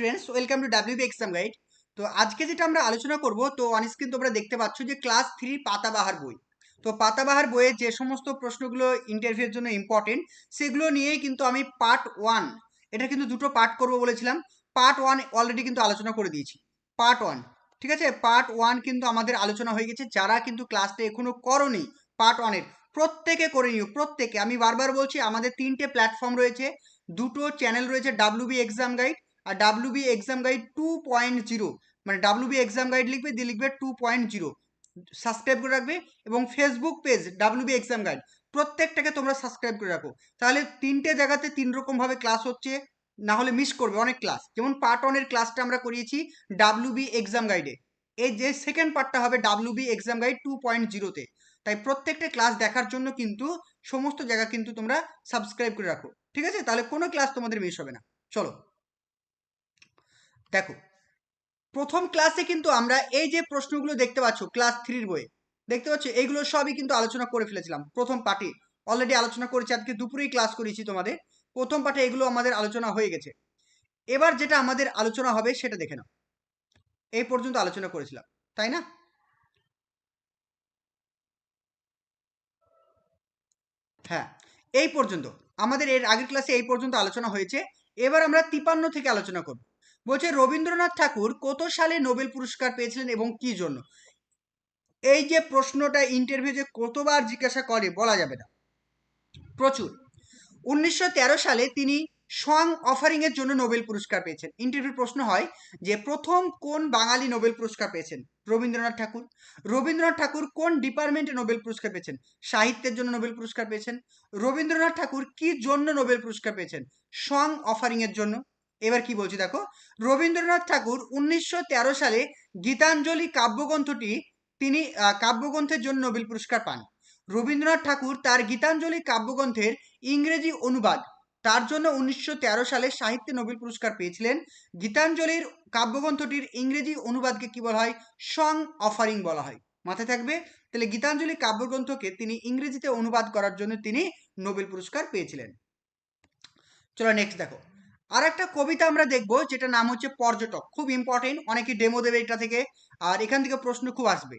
Students welcome to WB exam guide তো আজকে যেটা আমরা আলোচনা করব, তো অন স্ক্রিন তোমরা দেখতে পাচ্ছ যে ক্লাস থ্রি পাতাবাহার বই। তো পাতাবাহার বইয়ে যে সমস্ত প্রশ্নগুলো ইন্টারভিউর জন্য ইম্পর্টেন্ট সেগুলো নিয়েই কিন্তু আমি পার্ট ওয়ান এটা কিন্তু দুটো পার্ট করব বলেছিলাম। পার্ট ওয়ান অলরেডি কিন্তু আলোচনা করে দিয়েছি। পার্ট ওয়ান ঠিক আছে? পার্ট ওয়ান কিন্তু আমাদের আলোচনা হয়ে গেছে। যারা কিন্তু ক্লাসটা এখনও করনি পার্ট ওয়ানের প্রত্যেকে করে নিও, প্রত্যেকে। আমি বারবার বলছি, আমাদের তিনটে প্ল্যাটফর্ম রয়েছে, দুটো চ্যানেল রয়েছে ডাব্লিউবি এক্সাম গাইড আর WB exam guide two point zero মানে ডাব্লু ডাব্লিউবি এক্সাম গাইড লিখবে, দিয়ে লিখবে টু পয়েন্ট জিরো সাবস্ক্রাইব করে রাখবে এবং Facebook page WB exam guide প্রত্যেকটাকে তোমরা সাবস্ক্রাইব করে রাখো। তাহলে তিনটে জায়গাতে তিন রকমভাবে ক্লাস হচ্ছে না হলে মিস করবে অনেক ক্লাস যেমন পার্ট ওয়ানের ক্লাসটা আমরা করিয়েছি ডাব্লিউবি এক্সাম গাইডে এই যে সেকেন্ড পার্টটা হবে W WB exam guide two point জিরোতে তাই প্রত্যেকটা ক্লাস দেখার জন্য কিন্তু সমস্ত জায়গা কিন্তু তোমরা সাবস্ক্রাইব করে রাখো। ঠিক আছে? তাহলে কোনো ক্লাস তোমাদের মিস হবে না। চলো। দেখো, প্রথম ক্লাসে কিন্তু আমরা এই যে প্রশ্নগুলো দেখতে পাচ্ছ ক্লাস থ্রির বইয়ে, দেখতে পাচ্ছ? এইগুলো সবই কিন্তু আলোচনা করে ফেলেছিলাম, প্রথম পার্টে অলরেডি আলোচনা করেছি, আজকে দুপুরেই ক্লাস করেছি তোমাদের। প্রথম পার্টে এগুলো আমাদের আলোচনা হয়ে গেছে। এবার যেটা আমাদের আলোচনা হবে সেটা দেখে নাও। এই পর্যন্ত আলোচনা করেছিলাম, তাই না? হ্যাঁ এই পর্যন্ত। আমাদের এর আগের ক্লাসে এই পর্যন্ত আলোচনা হয়েছে। এবার আমরা তিপান্ন থেকে আলোচনা করব। বলছে, রবীন্দ্রনাথ ঠাকুর কত সালে নোবেল পুরস্কার পেয়েছিলেন এবং কি জন্য? এই যে প্রশ্নটা ইন্টারভিউ যে কতবার জিজ্ঞাসা করে, বলা যাবে না। প্রচুর। উনিশশো সালে তিনি সং অফারিং এর জন্য নোবেল পুরস্কার পেয়েছেন। ইন্টারভিউ প্রশ্ন হয় যে, প্রথম কোন বাঙালি নোবেল পুরস্কার পেয়েছেন? রবীন্দ্রনাথ ঠাকুর। রবীন্দ্রনাথ ঠাকুর কোন ডিপার্টমেন্টে নোবেল পুরস্কার পেয়েছেন? সাহিত্যের জন্য নোবেল পুরস্কার পেয়েছেন। রবীন্দ্রনাথ ঠাকুর কি জন্য নোবেল পুরস্কার পেয়েছেন? সং অফারিং এর জন্য। এবার কি বলছি দেখো? রবীন্দ্রনাথ ঠাকুর উনিশশো তেরো সালে গীতাঞ্জলি কাব্যগ্রন্থটি তিনি কাব্যগ্রন্থের জন্য নোবেল পুরস্কার পান। রবীন্দ্রনাথ ঠাকুর তার গীতাঞ্জলি কাব্যগ্রন্থের ইংরেজি অনুবাদ তার জন্য উনিশশো তেরো সালে সাহিত্যে নোবেল পুরস্কার পেয়েছিলেন। গীতাঞ্জলির কাব্যগ্রন্থটির ইংরেজি অনুবাদকে কি বলা হয়? সং অফারিং বলা হয়। মাথায় থাকবে? তাহলে গীতাঞ্জলি কাব্যগ্রন্থকে তিনি ইংরেজিতে অনুবাদ করার জন্য তিনি নোবেল পুরস্কার পেয়েছিলেন। চলো নেক্সট দেখো। আর একটা কবিতা আমরা দেখব যেটা নাম হচ্ছে পর্যটক। খুব ইম্পর্টেন্ট অনেকে ডেমো দেবে এটা থেকে, আর এখান থেকে প্রশ্ন খুব আসবে।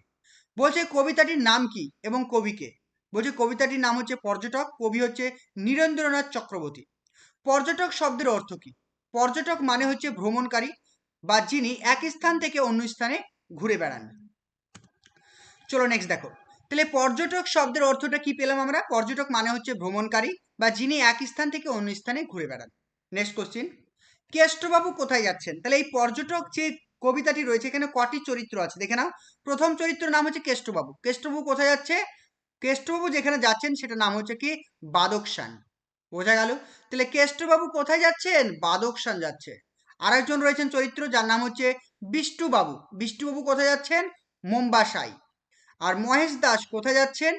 বলছে, কবিতাটির নাম কি এবং কবিকে বলছে, কবিতাটির নাম হচ্ছে পর্যটক, কবি হচ্ছে নীরেন্দ্রনাথ চক্রবর্তী। পর্যটক শব্দের অর্থ কি? পর্যটক মানে হচ্ছে ভ্রমণকারী, বা যিনি এক স্থান থেকে অন্য স্থানে ঘুরে বেড়ান। চলো নেক্সট দেখো। তাহলে পর্যটক শব্দের অর্থটা কি পেলাম আমরা? পর্যটক মানে হচ্ছে ভ্রমণকারী, বা যিনি এক স্থান থেকে অন্য স্থানে ঘুরে বেড়ান। নেক্সট কোশ্চিন কেষ্টবাবু কোথায় যাচ্ছেন? তাহলে এই পর্যটক যে কবিতাটি রয়েছে, এখানে কটি চরিত্র আছে? দেখে নাও। প্রথম চরিত্র নাম হচ্ছে কেষ্টবাবু। কেষ্টবাবু কোথায় যাচ্ছে? কেষ্টবাবু যেখানে যাচ্ছেন সেটা নাম হচ্ছে কি? বাদকশান বোঝা গেল? তাহলে কেষ্টবাবু কোথায় যাচ্ছেন? বাদকশান যাচ্ছে। আর একজন রয়েছেন চরিত্র, যার নাম হচ্ছে বিষ্টুবাবু। বিষ্টুবাবু কোথায় যাচ্ছেন? মোম্বাসাই। আর মহেশ দাস কোথায় যাচ্ছেন?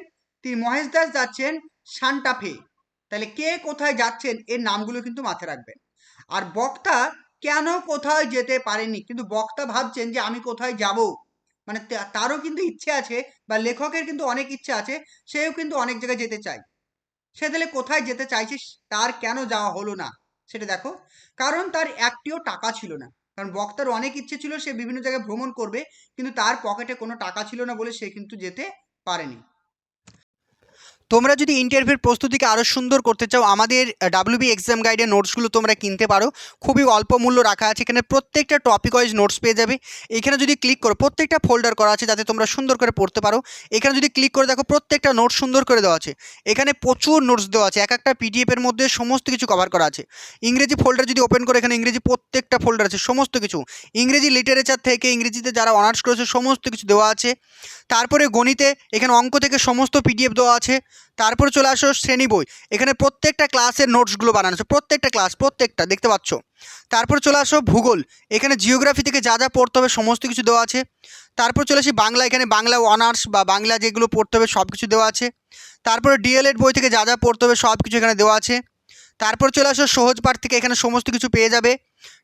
তিনি মহেশ দাস যাচ্ছেন সান্টাফে। তাহলে কে কোথায় যাচ্ছেন, এর নামগুলো কিন্তু মাথায় রাখবেন। আর বক্তা কেন কোথায় যেতে পারেনি কিন্তু বক্তা ভাবছেন যে আমি কোথায় যাব? মানে তারও কিন্তু ইচ্ছে আছে বা লেখকের কিন্তু অনেক ইচ্ছে আছে, সেও কিন্তু অনেক জায়গায় যেতে চায়। সে তাহলে কোথায় যেতে চাইছে, তার কেন যাওয়া হলো না, সেটা দেখো। কারণ তার একটিও টাকা ছিল না। কারণ বক্তার অনেক ইচ্ছে ছিল, সে বিভিন্ন জায়গায় ভ্রমণ করবে, কিন্তু তার পকেটে কোনো টাকা ছিল না বলে সে কিন্তু যেতে পারেনি। তোমরা যদি ইন্টারভিউর প্রস্তুতিকে আরও সুন্দর করতে চাও, আমাদের ডাব্লিউবি এক্সাম গাইডের নোটসগুলো তোমরা কিনতে পারো। খুবই অল্প মূল্য রাখা আছে, এখানে প্রত্যেকটা টপিক ওয়াইজ নোটস পেয়ে যাবে। এখানে যদি ক্লিক করো, প্রত্যেকটা ফোল্ডার করা আছে যাতে তোমরা সুন্দর করে পড়তে পারো। এখানে যদি ক্লিক করে দেখো, প্রত্যেকটা নোটস সুন্দর করে দেওয়া আছে। এখানে প্রচুর নোটস দেওয়া আছে, এক একটা পিডিএফের মধ্যে সমস্ত কিছু কভার করা আছে। ইংরেজি ফোল্ডার যদি ওপেন করে, এখানে ইংরেজি প্রত্যেকটা ফোল্ডার আছে, সমস্ত কিছু। ইংরেজি লিটারেচার থেকে ইংরেজিতে যারা অনার্স করেছে, সমস্ত কিছু দেওয়া আছে। তারপরে গণিতে, এখানে অঙ্ক থেকে সমস্ত পিডিএফ দেওয়া আছে। তারপরে চলে আসো শ্রেণি বই। এখানে প্রত্যেকটা ক্লাসের নোটসগুলো বানানো আছে। প্রত্যেকটা ক্লাস প্রত্যেকটা, দেখতে পাচ্ছ? তারপর চলে আসো ভূগোল। এখানে জিওগ্রাফি থেকে যা যা পড়তে হবে সমস্ত কিছু দেওয়া আছে। তারপর চলে আসি বাংলা। এখানে বাংলা অনার্স বা বাংলা যেগুলো পড়তে হবে সব কিছু দেওয়া আছে। তারপরে ডিএলএড বই থেকে যা যা পড়তে হবে সব কিছু এখানে দেওয়া আছে। তারপর চলে আসো সহজ পাঠ থেকে এখানে সমস্ত কিছু পেয়ে যাবে।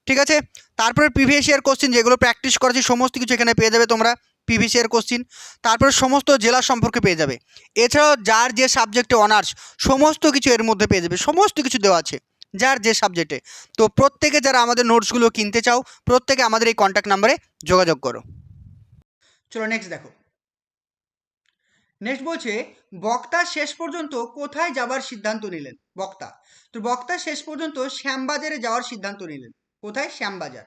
ঠিক আছে? তারপরে প্রিভিয়াস ইয়ার কোশ্চেন যেগুলো প্র্যাকটিস করেছি সমস্ত কিছু এখানে পেয়ে যাবে তোমরা। পিভিসি এর কোশ্চিন তারপরে সমস্ত জেলা সম্পর্কে পেয়ে যাবে। এছাড়াও যার যে সাবজেক্টে অনার্স সমস্ত কিছু এর মধ্যে পেয়ে যাবে, সমস্ত কিছু দেওয়া আছে, যার যে সাবজেক্টে তো প্রত্যেকে যারা আমাদের নোটসগুলো কিনতে চাও, প্রত্যেকে আমাদের এই কন্ট্যাক্ট নাম্বারে যোগাযোগ করো। চলো নেক্সট দেখো। নেক্সট বলছে, বক্তা শেষ পর্যন্ত কোথায় যাবার সিদ্ধান্ত নিলেন? বক্তা। তো বক্তা শেষ পর্যন্ত শ্যামবাজারে যাওয়ার সিদ্ধান্ত নিলেন। কোথায়? শ্যামবাজার।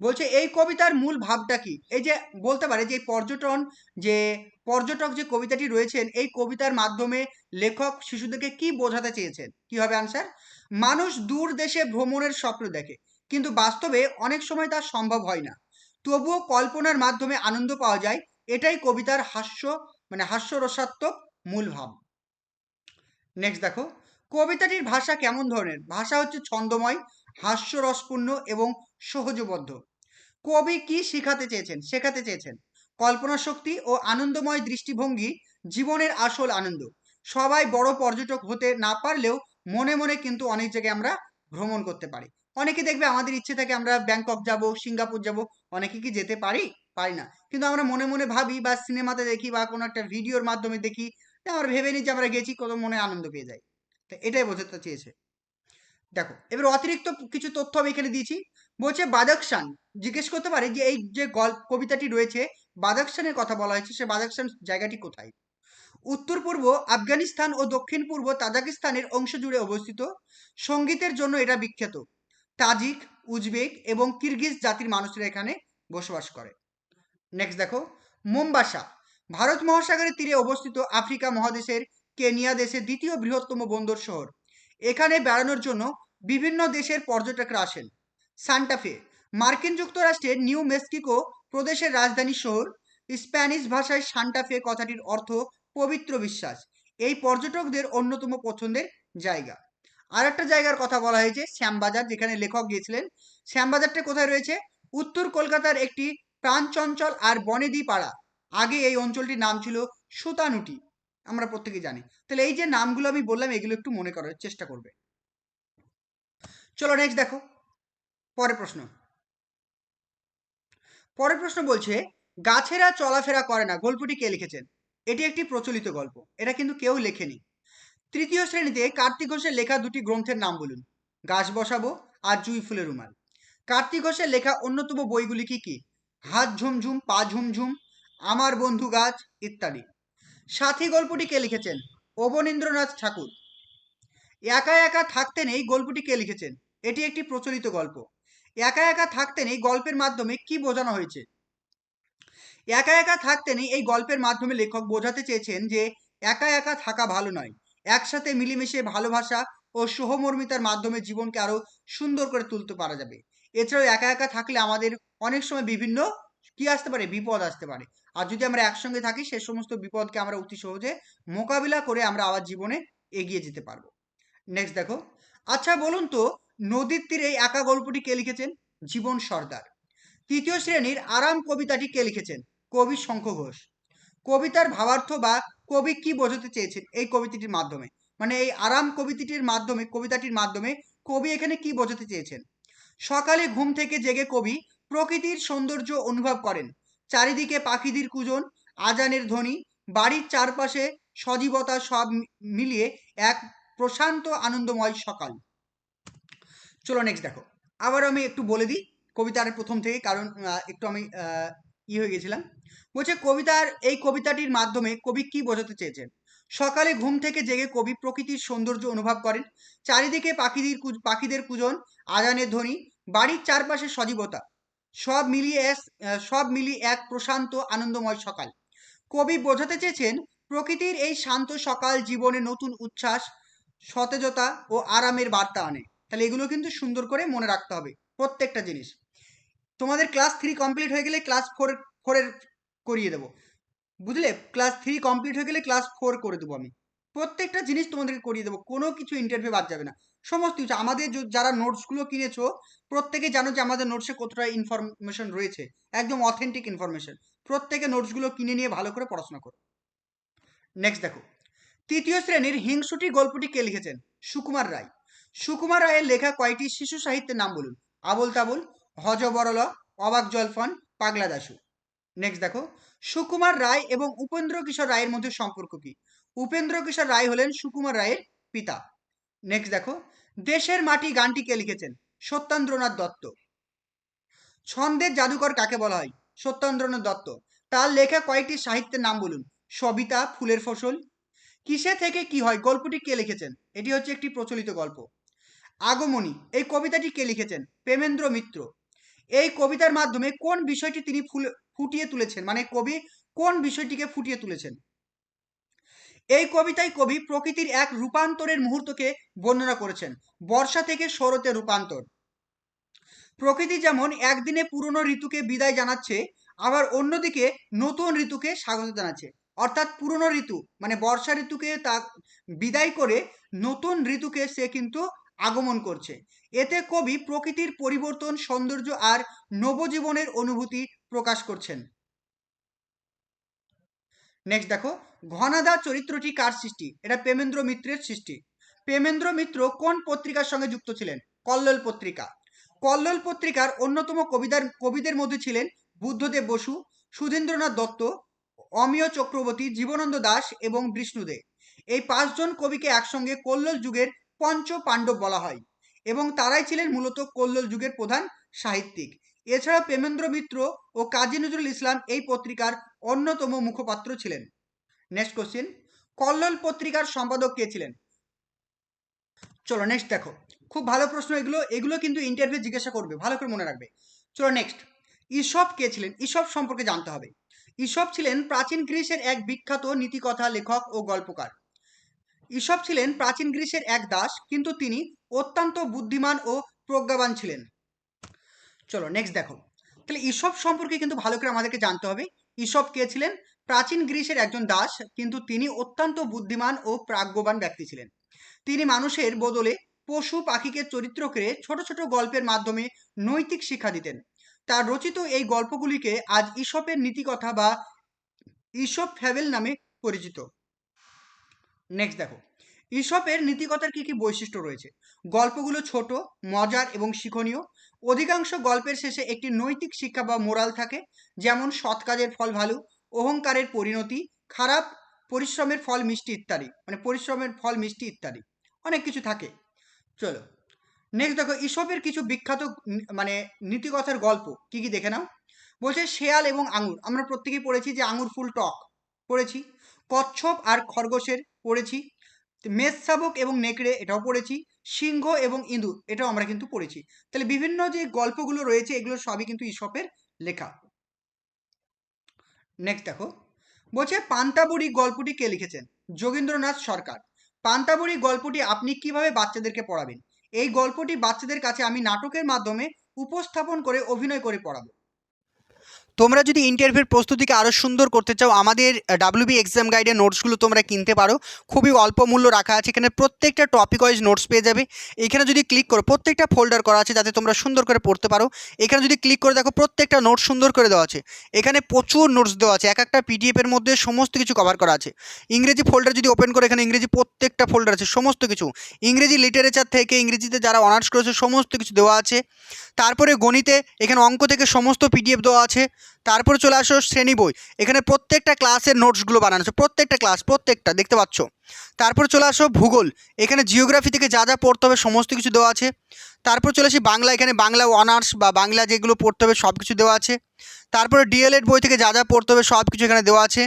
বলছে, এই কবিতার মূল ভাবটা কি? এই যে বলতে পারে যে পর্যটন, যে পর্যটক যে কবিতাটি রয়েছেন, এই কবিতার মাধ্যমে লেখক শিশুদেরকে কি বোঝাতে চেয়েছেন? কি হবে আনসার মানুষ দূর দেশে ভ্রমণের স্বপ্ন দেখে, কিন্তু বাস্তবে অনেক সময় তা সম্ভব হয় না। তবুও কল্পনার মাধ্যমে আনন্দ পাওয়া যায়, এটাই কবিতার হাস্য মানে হাস্যরসাত্মক মূল ভাব। নেক্সট দেখো, কবিতাটির ভাষা কেমন ধরনের? ভাষা হচ্ছে ছন্দময়, হাস্যরসপূর্ণ এবং সহজবদ্ধ। কবি কি শেখাতে চেয়েছেন? শেখাতে চেয়েছেন, কল্পনা শক্তি ও আনন্দময় দৃষ্টিভঙ্গি জীবনের আসল আনন্দ। সবাই বড় পর্যটক হতে না পারলেও মনে মনে কিন্তু অনেক জায়গায় আমরা ভ্রমণ করতে পারি। অনেকে দেখবে আমাদের ইচ্ছে থাকে আমরা ব্যাংকক যাব, সিঙ্গাপুর যাব, অনেকে কি যেতে পারি? পারি না। কিন্তু আমরা মনে মনে ভাবি বা সিনেমাতে দেখি বা কোনো একটা ভিডিওর মাধ্যমে দেখি আমরা ভেবে নিই যে আমরা গেছি, কত মনে আনন্দ পেয়ে যাই। তো এটাই বোঝাতে চেয়েছে। দেখো, এবার অতিরিক্ত কিছু তথ্য আমি এখানে দিয়েছি। বলছে বাদাকশান জিজ্ঞেস করতে পারে যে এই যে গল্প কবিতাটি রয়েছে বাদাকশানের কথা বলা হয়েছে সে বাদাকশান জায়গাটি কোথায় উত্তর পূর্ব আফগানিস্তান ও দক্ষিণ পূর্ব তাজাকিস্তানের অংশ জুড়ে অবস্থিত। সঙ্গীতের জন্য এটা বিখ্যাত। তাজিক, উজবেক এবং কিরগিজ জাতির মানুষরা এখানে বসবাস করে। নেক্সট দেখো, মোম্বাসা। ভারত মহাসাগরের তীরে অবস্থিত আফ্রিকা মহাদেশের কেনিয়া দেশের দ্বিতীয় বৃহত্তম বন্দর শহর। এখানে বেড়ানোর জন্য বিভিন্ন দেশের পর্যটকরা আসেন। সান্টাফে মার্কিন যুক্তরাষ্ট্রের নিউ মেক্সিকো প্রদেশের রাজধানী শহর, স্প্যানিশ ভাষায় সান্টাফে কথাটির অর্থ পবিত্র বিশ্বাস। এই পর্যটকদের অন্যতম পছন্দের জায়গা। আর একটা জায়গার কথা বলা হয়েছে, শ্যামবাজার, যেখানে লেখক গিয়েছিলেন। শ্যামবাজারটা কোথায় রয়েছে? উত্তর কলকাতার একটি প্রাণচঞ্চল আর বনেদি পাড়া। আগে এই অঞ্চলটির নাম ছিল সুতানুটি। আমরা প্রত্যেকে জানি। তাহলে এই যে নামগুলো আমি বললাম, এগুলো একটু মনে করার চেষ্টা করবে। চলো নেক্সট দেখো। পরের প্রশ্ন। পরের প্রশ্ন বলছে, গাছেরা চলাফেরা করে না। গল্পটি কে লিখেছেন? এটি একটি প্রচলিত গল্প। এটা কিন্তু কেউ লেখেনি। তৃতীয় শ্রেণীতে কার্তিক ঘোষের লেখা দুটি গ্রন্থের নাম বলুন। গাছ বসাবো আর জুই ফুলের রুমাল। কার্তিক ঘোষের লেখা অন্যতম বইগুলি কি কি? হাত ঝুমঝুম, পা ঝুমঝুম, আমার বন্ধু গাছ ইত্যাদি। সাথী গল্পটি কে লিখেছেন? অবনীন্দ্রনাথ ঠাকুর। একা একা থাকতে নেই গল্পটি কে লিখেছেন? এটি একটি প্রচলিত গল্প। একা একা থাকতেন এই গল্পের মাধ্যমে কি বোঝানো হয়েছে? একা একা থাকতে নেই এই গল্পের মাধ্যমে লেখক বোঝাতে চেয়েছেন যে, একা একা থাকা ভালো নয়। একসাথে মিলেমিশে ভালোবাসা ও সহমর্মিতার মাধ্যমে জীবনকে আরও সুন্দর করে তুলতে পারা যাবে। এছাড়াও একা একা থাকলে আমাদের অনেক সময় বিভিন্ন কি আসতে পারে? বিপদ আসতে পারে। আর যদি আমরা একসঙ্গে থাকি, সে সমস্ত বিপদকে আমরা অতি সহজে মোকাবিলা করে আমরা আবার জীবনে এগিয়ে যেতে পারব। নেক্সট দেখো। আচ্ছা বলুন তো নদীর তীরে এই একা গল্পটি কে লিখেছেন? জীবন সর্দার। তৃতীয় শ্রেণির আরাম কবিতাটি কে লিখেছেন? কবি শঙ্খ ঘোষ। কবিতার ভাবার্থ বা কবি কি বোঝাতে চেয়েছেন এই কবিতাটির মাধ্যমে? মানে এই আরাম কবিতাটির মাধ্যমে কবিতাটির মাধ্যমে কবি এখানে কি বোঝাতে চেয়েছেন? সকালে ঘুম থেকে জেগে কবি প্রকৃতির সৌন্দর্য অনুভব করেন। চারিদিকে পাখিদের কুজন, আজানের ধ্বনি, বাড়ির চারপাশে সজীবতা সব মিলিয়ে এক প্রশান্ত আনন্দময় সকাল। চলো নেক্সট দেখো। আবার আমি একটু বলে দিই কবিতার প্রথম থেকে, কারণ একটু আমি ই হয়ে গেছিলাম। বলছে, কবিতার, এই কবিতাটির মাধ্যমে কবি কি বোঝাতে চেয়েছেন? সকালে ঘুম থেকে জেগে কবি প্রকৃতির সৌন্দর্য অনুভব করেন। চারিদিকে পাখিদের পাখিদের কুজন, আজানের ধ্বনি, বাড়ির চারপাশে সজীবতা। সব মিলিয়ে এক সব মিলিয়ে এক প্রশান্ত, আনন্দময় সকাল। কবি বোঝাতে চেয়েছেন, প্রকৃতির এই শান্ত সকাল জীবনে নতুন উচ্ছ্বাস, সতেজতা ও আরামের বার্তা আনে। তাহলে এগুলো কিন্তু সুন্দর করে মনে রাখতে হবে প্রত্যেকটা জিনিস। তোমাদের ক্লাস থ্রি কমপ্লিট হয়ে গেলে ক্লাস ফোর ফোরের করিয়ে দেবো। বুঝলে? ক্লাস থ্রি কমপ্লিট হয়ে গেলে ক্লাস ফোর করে দেবো আমি। প্রত্যেকটা জিনিস তোমাদেরকে করিয়ে দেবো, কোনো কিছু ইন্টারভিউ বাদ যাবে না। সমস্ত কিছু, আমাদের যারা নোটসগুলো কিনেছো, প্রত্যেকে জানো যে আমাদের নোটসে কতটা ইনফরমেশন রয়েছে। একদম অথেন্টিক ইনফরমেশন প্রত্যেকে নোটসগুলো কিনে নিয়ে ভালো করে পড়াশোনা করো। নেক্সট দেখো। তৃতীয় শ্রেণির হিংসুটি গল্পটি কে লিখেছেন? সুকুমার রায়। সুকুমার রায়ের লেখা কয়টি শিশু সাহিত্যের নাম বলুন? আবল তাবল হজ বরল অবাক জলফন, পাগলা দাসু নেক্সট দেখো। সুকুমার রায় এবং উপেন্দ্র কিশোর রায়ের মধ্যে সম্পর্ক কি? উপেন্দ্র কিশোর রায় হলেন সুকুমার রায়ের পিতা। নেক্সট দেখো। দেশের মাটি গানটি কে লিখেছেন? সত্যেন্দ্রনাথ দত্ত। ছন্দের জাদুকর কাকে বলা হয়? সত্যেন্দ্রনাথ দত্ত। তার লেখা কয়েকটি সাহিত্যের নাম বলুন? সবিতা, ফুলের ফসল। কিসে থেকে কি হয়? গল্পটি কে লিখেছেন? এটি হচ্ছে একটি প্রচলিত গল্প। আগমনী, এই কবিতাটি কে লিখেছেন? প্রেমেন্দ্র মিত্র। এই কবিতার মাধ্যমে কোন বিষয়টি তিনি ফুটিয়ে তুলেছেন? মানে কবি কোন বিষয়টিকে ফুটিয়ে তুলেছেন? এই কবিতায় কবি প্রকৃতির এক রূপান্তরের মুহূর্তকে বর্ণনা করেছেন। বর্ষা থেকে শরতে রূপান্তর। প্রকৃতি যেমন একদিনে পুরনো ঋতুকে বিদায় জানাচ্ছে, আবার অন্যদিকে নতুন ঋতুকে স্বাগত জানাচ্ছে। অর্থাৎ পুরনো ঋতু মানে বর্ষা ঋতুকে তা বিদায় করে নতুন ঋতুকে সে কিন্তু আগমন করছে। এতে কবি প্রকৃতির পরিবর্তন, সৌন্দর্য আর নবজীবনের অনুভূতি প্রকাশ করছেন। নেক্সট দেখো, ঘনাদা চরিত্রটি কার সৃষ্টি? এটা প্রেমেন্দ্র মিত্রের সৃষ্টি। প্রেমেন্দ্র মিত্র কোন পত্রিকার সঙ্গে যুক্ত ছিলেন? কল্লোল পত্রিকা। কল্লোল পত্রিকার অন্যতম কবিতার কবিদের মধ্যে ছিলেন বুদ্ধদেব বসু, সুধীন্দ্রনাথ দত্ত, অমিয় চক্রবর্তী, জীবনানন্দ দাস এবং বিষ্ণুদে এই পাঁচজন কবিকে একসঙ্গে কল্লোল যুগের পঞ্চ পাণ্ডব বলা হয় এবং তারাই ছিলেন মূলত কল্লোল যুগের প্রধান সাহিত্যিক। এছাড়া প্রেমেন্দ্র মিত্র ও কাজী নজরুল ইসলাম এই পত্রিকার অন্যতম মুখপাত্র ছিলেন। নেক্সট কোশ্চেন কল্লোল পত্রিকার সম্পাদক কে ছিলেন? চলো নেক্সট দেখো। খুব ভালো প্রশ্ন এগুলো এগুলো কিন্তু ইন্টারভিউ জিজ্ঞাসা করবে, ভালো করে মনে রাখবে। চলো নেক্সট ঈশপ কে ছিলেন? ঈশপ সম্পর্কে জানতে হবে। ঈশপ ছিলেন প্রাচীন গ্রিসের এক বিখ্যাত নীতিকথা লেখক ও গল্পকার। ঈশপ ছিলেন প্রাচীন গ্রিসের এক দাস, কিন্তু তিনি অত্যন্ত বুদ্ধিমান ও প্রজ্ঞাবান ছিলেন। চলো নেক্সট দেখো। তাহলে ঈশপ সম্পর্কে কিন্তু ভালো করে আমাদেরকে জানতে হবে। ঈশপ কে ছিলেন? প্রাচীন গ্রিসের একজন দাস, কিন্তু তিনি অত্যন্ত বুদ্ধিমান ও প্রাজ্ঞবান ব্যক্তি ছিলেন। তিনি মানুষের বদলে পশু পাখিকে চরিত্র করে ছোট ছোট গল্পের মাধ্যমে নৈতিক শিক্ষা দিতেন। তার রচিত এই গল্পগুলিকে আজ ঈশপের নীতিকথা বা ঈশপ ফ্যাবেল নামে পরিচিত। নেক্সট দেখো। ঈশপের নীতিকথার কি কি বৈশিষ্ট্য রয়েছে? গল্পগুলো ছোট, মজার এবং শিক্ষণীয়। অধিকাংশ গল্পের শেষে একটি নৈতিক শিক্ষা বা মোরাল থাকে, যেমন সৎ কাজের ফল ভালো, অহংকারের পরিণতি, খারাপ পরিশ্রমের ফল মিষ্টি ইত্যাদি মানে পরিশ্রমের ফল মিষ্টি ইত্যাদি। অনেক কিছু থাকে। চলো। নেক্সট দেখো ঈশপের কিছু বিখ্যাত মানে নীতিকথার গল্প, কি কি দেখে নাও? বলছে শেয়াল এবং আঙুর। আমরা প্রত্যেকেই পড়েছি যে আঙুর ফুল টক। পড়েছি, কচ্ছপ আর খরগোশের পড়েছি, মেষ শাবক এবং নেকড়ে এটাও পড়েছি, সিংহ এবং ইঁদুর এটাও আমরা কিন্তু পড়েছি। তাহলে বিভিন্ন যে গল্পগুলো রয়েছে এগুলো সবই কিন্তু ঈশপের লেখা। নেক্সট দেখো, বলছে পান্তাবুড়ি গল্পটি কে লিখেছেন? যোগেন্দ্রনাথ সরকার। পান্তাবুড়ি গল্পটি আপনি কীভাবে বাচ্চাদেরকে পড়াবেন? এই গল্পটি বাচ্চাদের কাছে আমি নাটকের মাধ্যমে উপস্থাপন করে, অভিনয় করে পড়াবো। তোমরা যদি ইন্টারভিউর প্রস্তুতিকে আরও সুন্দর করতে চাও, আমাদের ডাব্লিউবি এক্সাম গাইডের নোটসগুলো তোমরা কিনতে পারো। খুবই অল্প মূল্য রাখা আছে, এখানে প্রত্যেকটা টপিক ওয়াইজ নোটস পেয়ে যাবে। এখানে যদি ক্লিক করো, প্রত্যেকটা ফোল্ডার করা আছে যাতে তোমরা সুন্দর করে পড়তে পারো। এখানে যদি ক্লিক করে দেখো, প্রত্যেকটা নোট সুন্দর করে দেওয়া আছে। এখানে প্রচুর নোটস দেওয়া আছে, এক একটা পিডিএফের মধ্যে সমস্ত কিছু কভার করা আছে। ইংরেজি ফোল্ডার যদি ওপেন করে, এখানে ইংরেজি প্রত্যেকটা ফোল্ডার আছে, সমস্ত কিছু। ইংরেজি লিটারেচার থেকে, ইংরেজিতে যারা অনার্স করেছে, সমস্ত কিছু দেওয়া আছে। তারপরে গণিতে, এখানে অঙ্ক থেকে সমস্ত পিডিএফ দেওয়া আছে। তারপরে চলে আসো শ্রেণি বই। এখানে প্রত্যেকটা ক্লাসের নোটসগুলো বানানো আছে। প্রত্যেকটা ক্লাস প্রত্যেকটা, দেখতে পাচ্ছ? তারপর চলে আসো ভূগোল। এখানে জিওগ্রাফি থেকে যা যা পড়তে হবে সমস্ত কিছু দেওয়া আছে। তারপর চলে আসি বাংলা। এখানে বাংলা অনার্স বা বাংলা যেগুলো পড়তে হবে সব কিছু দেওয়া আছে। তারপরে ডিএলএড বই থেকে যা যা পড়তে হবে সব কিছু এখানে দেওয়া আছে।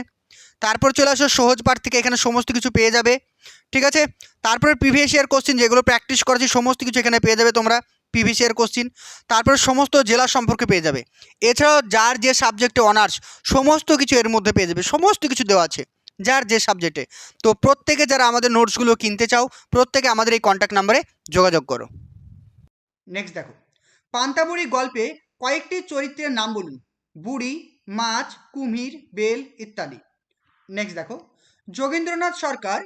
তারপর চলে আসো সহজ পাঠ থেকে এখানে সমস্ত কিছু পেয়ে যাবে। ঠিক আছে? তারপরে প্রিভিয়াস ইয়ার কোশ্চেন যেগুলো প্র্যাকটিস করেছি সমস্ত কিছু এখানে পেয়ে যাবে তোমরা। প্রিভিয়াস ইয়ার কোশ্চেন তারপরে সমস্ত জেলা সম্পর্কে পেয়ে যাবে। এছাড়াও যার যে সাবজেক্টে অনার্স সমস্ত কিছু এর মধ্যে পেয়ে যাবে, সমস্ত কিছু দেওয়া আছে, যার যে সাবজেক্টে তো প্রত্যেকে যারা আমাদের নোটসগুলো কিনতে চাও, প্রত্যেকে আমাদের এই কন্ট্যাক্ট নাম্বারে যোগাযোগ করো। নেক্সট দেখো, পান্তাবুড়ি গল্পে কয়েকটি চরিত্রের নাম বলুন। বুড়ি, মাছ, কুমির, বেল ইত্যাদি। নেক্সট দেখো, যোগেন্দ্রনাথ সরকার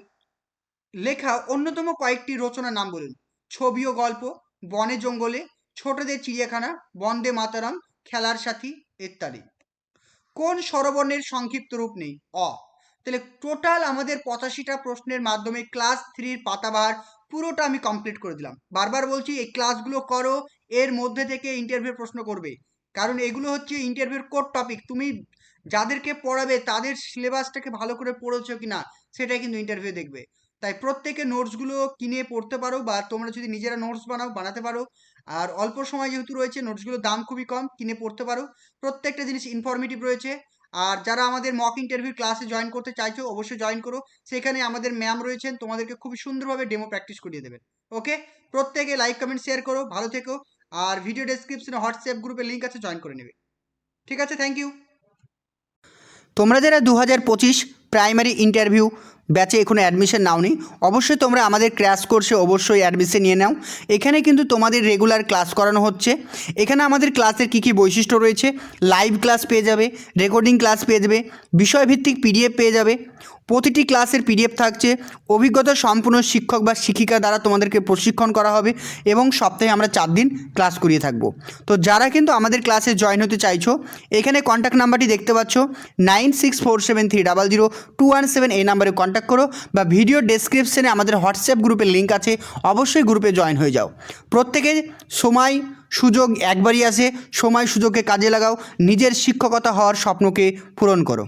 লেখা অন্যতম কয়েকটি রচনার নাম বলুন। ছবি ও গল্প বনে জঙ্গলে, ছোটদের চিড়িয়াখানা, বন্দে মাতারাম, খেলার সাথী ইত্যাদি। কোন স্বরবর্ণের সংক্ষিপ্ত রূপ নেই? অ। তাহলে টোটাল আমাদের পঁচাশিটা প্রশ্নের মাধ্যমে ক্লাস থ্রির পাতাবার পুরোটা আমি কমপ্লিট করে দিলাম। বারবার বলছি, এই ক্লাসগুলো করো, এর মধ্যে থেকে ইন্টারভিউ প্রশ্ন করবে। কারণ এগুলো হচ্ছে ইন্টারভিউর কোর টপিক তুমি যাদেরকে পড়াবে, তাদের সিলেবাসটাকে ভালো করে পড়েছো কি না সেটাই কিন্তু ইন্টারভিউ দেখবে। তাই প্রত্যেকে নোটসগুলো কিনে পড়তে পারো বা তোমরা যদি নিজেরা নোটস বানাও, বানাতে পারো। আর অল্প সময় যেহেতু রয়েছে নোটসগুলোর দাম খুবই কম, কিনে পড়তে পারো। প্রত্যেকটা জিনিস ইনফরমেটিভ রয়েছে। আর যারা আমাদের মক ইন্টারভিউ ক্লাসে জয়েন করতে চাইছো, অবশ্যই জয়েন করো। সেখানে আমাদের ম্যাম রয়েছেন, তোমাদেরকে খুবই সুন্দরভাবে ডেমো প্র্যাকটিস করিয়ে দেবেন। ওকে প্রত্যেকে লাইক কমেন্ট শেয়ার করো, ভালো থেকো। আর ভিডিও ডেসক্রিপশনে হোয়াটসঅ্যাপ গ্রুপের লিঙ্ক আছে জয়েন করে নেবে। ঠিক আছে? থ্যাংক ইউ তোমরা যারা দু হাজার পঁচিশ প্রাইমারি ইন্টারভিউ ব্যাচে এখনও অ্যাডমিশন নাওনি। অবশ্যই তোমরা আমাদের ক্র্যাশ কোর্সে অবশ্যই অ্যাডমিশন নিয়ে নাও। এখানে কিন্তু তোমাদের রেগুলার ক্লাস করানো হচ্ছে। এখানে আমাদের ক্লাসের কী কী বৈশিষ্ট্য রয়েছে? লাইভ ক্লাস পেয়ে যাবে রেকর্ডিং ক্লাস পেয়ে যাবে, বিষয়ভিত্তিক পিডিএফ পেয়ে যাবে, প্রতিটি ক্লাসের পিডিএফ থাকছে। অভিজ্ঞতা সম্পূর্ণ শিক্ষক বা শিক্ষিকা দ্বারা তোমাদেরকে প্রশিক্ষণ করা হবে এবং সপ্তাহে আমরা চার দিন ক্লাস করিয়ে থাকব। তো যারা কিন্তু আমাদের ক্লাসে জয়েন হতে চাইছো, এখানে কন্ট্যাক্ট নাম্বারটি দেখতে পাচ্ছ nine six four seven three double zero two one seven এই নাম্বারে কন্ট্যাক্ট করো বা ভিডিও ডেসক্রিপশনে আমাদের হোয়াটসঅ্যাপ গ্রুপের লিঙ্ক আছে, অবশ্যই গ্রুপে জয়েন হয়ে যাও। প্রত্যেকে সময়, সুযোগ একবারই আসে, সময়, সুযোগকে কাজে লাগাও, নিজের শিক্ষকতা হওয়ার স্বপ্নকে পূরণ করো।